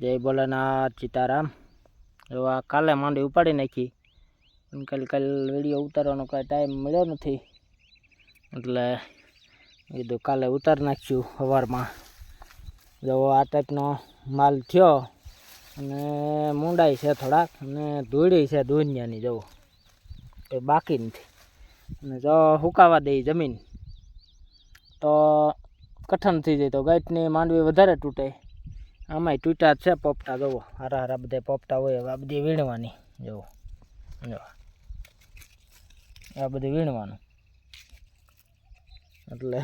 જય ભોલાનાથ સીતારામ. આ કાલે માંડી ઉપાડી નાખી. કાલે કાલે વીડિયો ઉતારવાનો કાંઈ ટાઈમ મળ્યો નથી. એટલે કીધું કાલે ઉતારી નાખ્યું સવારમાં જો આ ટાઈપનો માલ થયો અને મૂંડાઈ છે થોડાક અને ધૂળી છે દુનિયાની જવો એ બાકી નથી. અને જો સુકાવા દઈ જમીન, તો કઠણ થઈ જાય. તો ગાંઠની માંડવી વધારે તૂટે. આમાંય તૂટા છે પોપટા જુઓ હારા હારા બધા પોપટા હોય, હવે આ બધી વીણવાની જુઓ જો આ બધું વીણવાનું. એટલે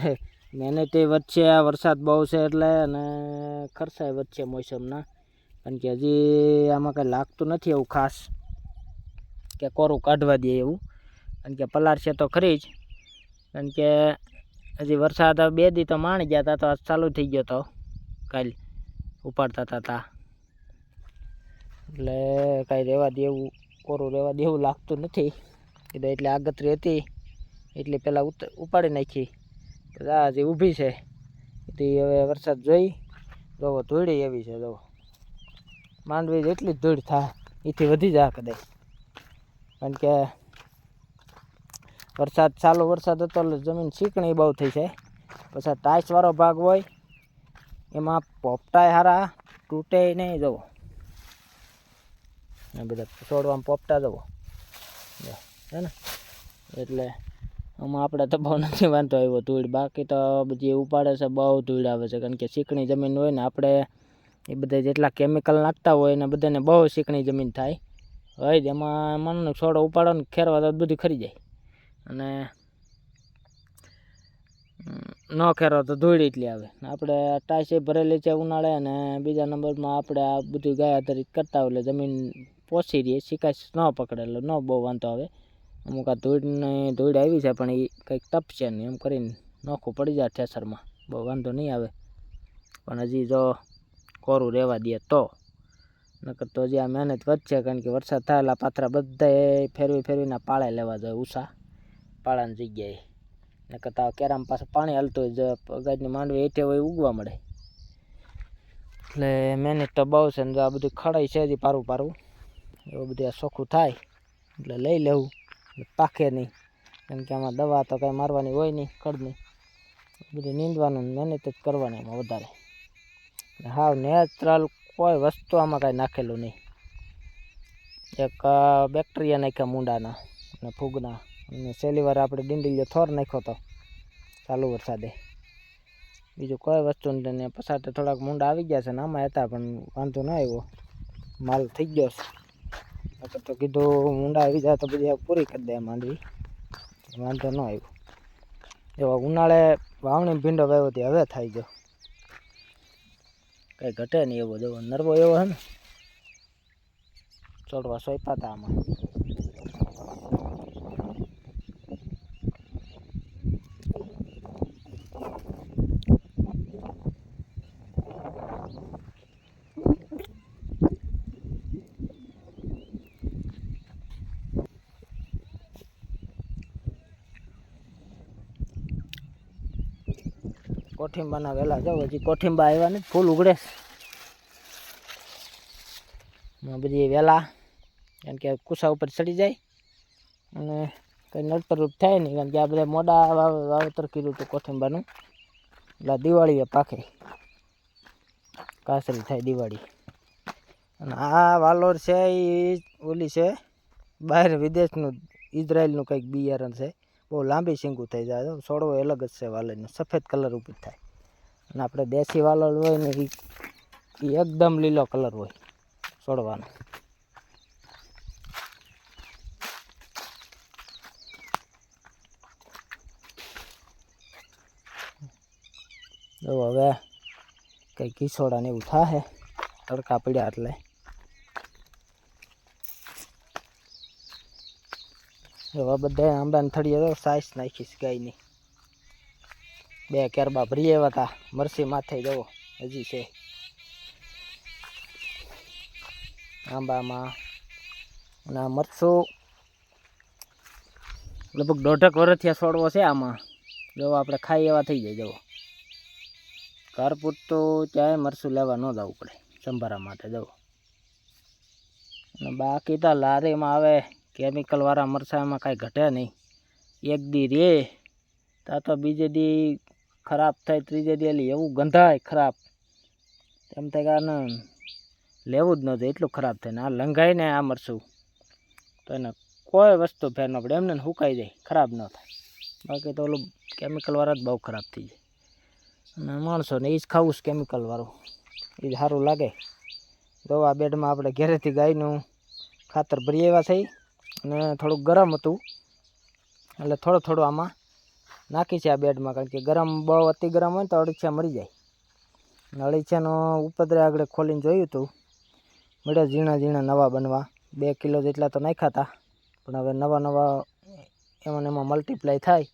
મહેનત વચ્ચે આ વરસાદ બહુ છે એટલે અને ખર્ચાય વચ્ચે મોસમના. કારણ કે હજી આમાં કંઈ લાગતું નથી એવું ખાસ કે કોરું કાઢવા દે એવું. કારણ કે પલાર છે તો ખરી જ. કારણ કે હજી વરસાદ બે દી તો માણી ગયા હતા તો આજ ચાલુ થઈ ગયો તો કાલ. ઉપાડતા હતા તા. એટલે કાંઈ રહેવા દેવું, કોરું રહેવા દેવું લાગતું નથી. કીધું એટલે આગતરી હતી. એટલે પહેલાં ઉપાડી નાખી. આ હજી ઊભી છે તે હવે વરસાદ જોઈ, જોવો ધૂળી એવી છે, જોવો. માંડવી જેટલી જ ધૂળ થાય એથી વધી જાય કદાચ. કારણ કે વરસાદ, ચાલુ વરસાદ હતો એટલે જમીન ચીકણી બહુ થઈ છે પછી ટાઈસવાળો ભાગ હોય એમાં પોપટાય હારા તૂટે નહીં જવો બધા છોડવામાં પોપટા જવો હે ને? એટલે આમાં આપણે તો બહુ નથી વાંધો આવ્યો ધૂળ. બાકી તો બધી ઉપાડે છે બહુ ધૂળ આવે છે. કારણ કે ચીકણી જમીન હોય ને, આપણે એ બધા જેટલા કેમિકલ નાખતા હોય ને, બધાને બહુ ચીકણી જમીન થાય. હોય જ, એમાં મનનો છોડો ઉપાડો ને, ખેરવા તો બધું ખરી જાય. અને ન ખેરો તો ધૂળ એટલી આવે. આપણે ટાઈસે ભરેલી છે ઉનાળે અને બીજા નંબરમાં આપણે આ બધું ગાય આધારિત કરતા હોય એટલે જમીન પોસી રહીએ, શિકાશ ન પકડે એટલે ન બહુ વાંધો આવે. અમુક આ ધૂળની ધૂળ આવી છે પણ એ કંઈક તપશે નહીં, એમ કરીને નોખું પડી જાય ઠેસરમાં. બહુ વાંધો નહીં આવે. પણ હજી જો કોરું રહેવા દે તો. નકર તો હજી આ મહેનત વધશે કારણ કે વરસાદ થયેલા પાથરા બધાએ ફેરવી ફેરવીને પાળે લેવા જોઈએ ઉષા. પાળાની જગ્યાએ. નકર તાવ કેરામાં પાછું પાણી હાલતું હોય ગાજની માંડવી હેઠે હોય ઉગવા મળે. એટલે મહેનત તો બહુ છે ને જો આ બધું ખડાઈ છે હજી પારું પારું. એવું બધું ચોખ્ખું થાય, એટલે લઈ લેવું. પાકે નહીં. કેમ કે આમાં દવા તો કાંઈ મારવાની હોય નહીં, કડની. બધું નીંદવાનું મહેનત જ કરવાની એમાં વધારે. હાવ નેચરલ કોઈ વસ્તુ આમાં કાંઈ નાખેલું નહીં. એક બેક્ટેરિયા નાખ્યા મૂંડાના અને ફૂગના. અને છેલ્લી વાર આપણે ડીંડીલિયો થોર નાખ્યો હતો ચાલુ વરસાદે. બીજું કોઈ વસ્તુ નથી. ને પછાટે થોડાક મૂંડા આવી ગયા છે ને આમાં હતા, પણ વાંધો ન આવ્યો. માલ થઈ ગયો છે. આપણે તો કીધું મૂંડા આવી જાય તો બધી પૂરી કરી દે માંડવી વાંધો ન આવ્યો. એવા ઉનાળે વાવણી ભીંડો વાવ્યો હતી હવે થાય ગયો. કંઈ ઘટે નહીં એવો. જેવો નરવો એવો હે ને ચોડવા સોંપ્યા હતા આમાં. કોઠીંબાના વેલા જાવ હજી કોઠિંબા આવ્યા ને ફૂલ ઉગડે. બધી વેલા, કારણ કે કુસા ઉપર ચડી જાય અને કંઈ નડતરરૂપ થાય નહીં, કારણ કે આ બધા મોડા વાવ- વાવેતર કર્યું હતું કોઠિંબાનું. એટલે દિવાળીએ પાકે. કાસરી થાય દિવાળી. અને આ વાલોર છે એ ઓલી છે, બહાર વિદેશનું ઇઝરાયલનું કંઈક બિયારણ છે. બહુ લાંબી શીંગું થઈ જાય જો છોડવો અલગ જ છે વાલરનો. સફેદ કલર ઉપર થાય. અને આપણે દેશી વાલોર હોય ને એ એ એકદમ લીલો કલર હોય છોડવાનો જો હવે કંઈ કિસોડા ને એવું થાય તડકા પડ્યા એટલે. એવા બધા આંબાને થળીએ તો સાઈસ નાખીશ ગાયની બે કેરબા ભરી એવા હતા મરસી માથે જવો, હજી છે. આંબામાં અને આ મરસું લગભગ દોઢક વર્ષથી છોડવો છે આમાં. જો આપણે ખાઈ એવા થઈ જાય જવો ઘર પૂરતું ત્યાં મરસું લેવા ન જવું પડે, સંભારા માટે જવું અને બાકી તો લારીમાં આવે કેમિકલવાળા મરચાંમાં કાંઈ ઘટે નહીં. એક દી રે, તા તો બીજે દી ખરાબ થાય, ત્રીજે દી એટલે એવું ગંધાય ખરાબ. એમ થાય કે આને લેવું જ ન જોઈએ, એટલું ખરાબ થાય ને આ લંઘાય ને આ મરસું. તો એને કોઈ વસ્તુ ફેર ન પડે, એમને સુકાઈ જાય, ખરાબ ન થાય. બાકી તો ઓલું કેમિકલવાળા જ બહુ ખરાબ થઈ જાય. અને માણસોને એ જ ખાવું છે કેમિકલવાળું એ જ સારું લાગે. તો આ બેડમાં આપણે ઘરેથી ગાયનું ખાતર ભરી એવા થઈ અને થોડુંક ગરમ હતું. એટલે થોડું થોડું આમાં નાખી છે આ બેડમાં, કારણ કે ગરમ બહુ અતિ ગરમ હોય ને તો અળીછા મરી જાય. અને અળીછાનો ઉપદ્રે આગળ ખોલીને જોયું હતું મળ્યા ઝીણા ઝીણા નવા બનવા. બે કિલો જેટલા તો નાખ્યા હતા પણ હવે નવા નવા એમાં ને એમાં મલ્ટીપ્લાય થાય.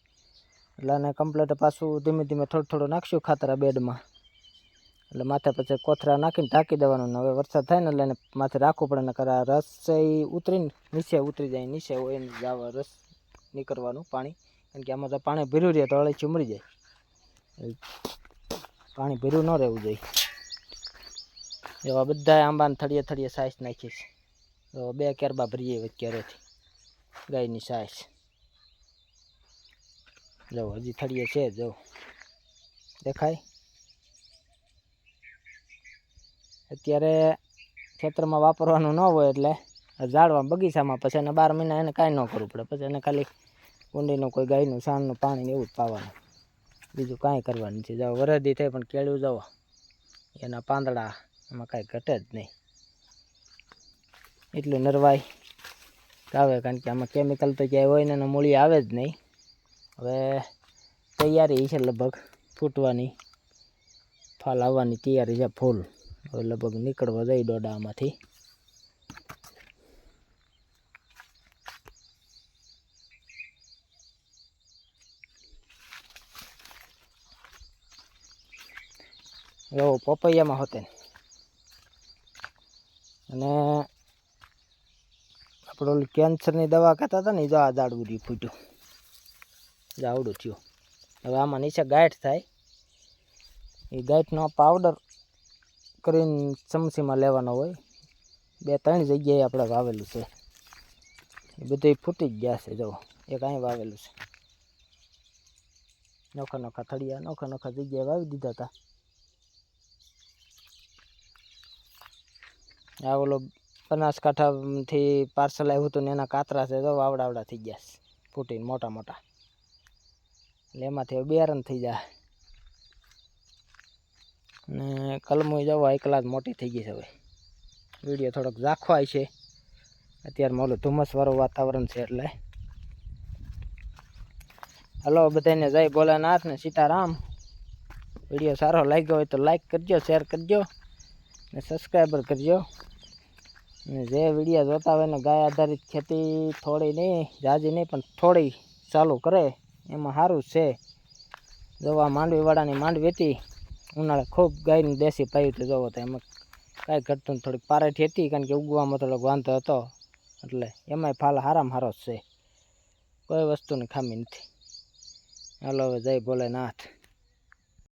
એટલે આને કમ્પ્લેટ પાછું ધીમે ધીમે થોડું થોડું નાખશું ખાતર આ બેડમાં. એટલે માથે પછી કોથરા નાખીને ઢાંકી દેવાનું હવે વરસાદ થાય ને એટલે એને માથે રાખવું પડે ને કરા રસ છે એ ઉતરીને નીચે ઉતરી જાય, નીચે હોય ને જાવ રસ નીકળવાનું પાણી. કારણ કે આમાં તો પાણી ભીરું રહે તો અળીચી ચીમરી જાય. પાણી ભીરું ન રહેવું જોઈએ. એવા બધા આંબાને થળીએ થળીએ સાઈઝ નાખીશ તો બે કેરબા ભરીએ ક્યારેથી ગાયની સાઈઝ જો હજી થળીએ છે, જો. દેખાય? અત્યારે ખેતરમાં વાપરવાનું ન હોય એટલે ઝાડવા બગીચામાં, પછી એને બાર મહિના એને કાંઈ ન કરવું પડે. પછી એને ખાલી કુંડીનું કોઈ ગાયનું, સાણનું પાણી એવું જ પાવાનું. બીજું કાંઈ કરવાનું નથી. જાઓ વરદી થાય પણ કેળું જાઓ. એના પાંદડા એમાં કાંઈ ઘટે જ નહીં. એટલું નરવાય આવે, કારણ કે આમાં કેમિકલ તો ક્યાંય હોય ને એના મૂળી આવે જ નહીં. હવે તૈયારી છે લગભગ, ફૂટવાની. ફાલ આવવાની તૈયારી છે ફૂલ. હવે લગભગ નીકળવા જઈ દોડામાંથી. એવો પપૈયામાં હોતે અને આપણે ઓલી કેન્સરની દવા ખાતા હતા ને જો આ દાડવું રહ્યું ફૂટ્યું. જો આવડું થયું. હવે આમાં નીચે ગાંઠ થાય. એ ગાંઠનો પાવડર કરીને ચમચીમાં લેવાનો હોય. બે ત્રણ જગ્યાએ આપણે વાવેલું છે. એ બધું ફૂટી જ ગયા છે, જો. એક અહીં વાવેલું છે. નોખા નોખા થળિયા, નોખા નોખા જગ્યાએ વાવી દીધા હતા આ ઓલો બનાસકાંઠાથી પાર્સલ આવ્યું હતું ને એના કાતરા છે તો વાવડાવડા થઈ ગયા છે. ફૂટીને મોટા મોટા. એટલે એમાંથી હવે બે થઈ જાય. ને કલમોય જવા એકલા જ મોટી થઈ ગઈ છે હવે. વીડિયો થોડોક ઝાખવાય છે. અત્યારમાં ઓલું ધુમ્મસવાળું વાતાવરણ છે એટલે. હલો બધાને જય ભોલાનાથ ને સીતારામ. વીડિયો સારો લાગ્યો હોય તો લાઈક કરજો શેર કરજો ને સબસ્ક્રાઈબર કરજો. ને જે વીડિયો જોતા હોય ને ગાય આધારિત ખેતી થોડી નહીં, જાજી નહીં, પણ થોડી ચાલુ કરે, એમાં સારું છે. જોવા માંડવીવાળાની માંડવી હતી. ઉનાળે ખૂબ ગાયની દેશી પાયું તો જોવો તો એમાં કાંઈ ઘટતું. થોડીક પારેઠી હતી, કારણ કે ઉગવામાં થોડોક વાંધો હતો. એટલે એમાંય ફાલ હારામ હારો જ છે. કોઈ વસ્તુની ખામી નથી. હાલો, હવે જય ભોલેનાથ.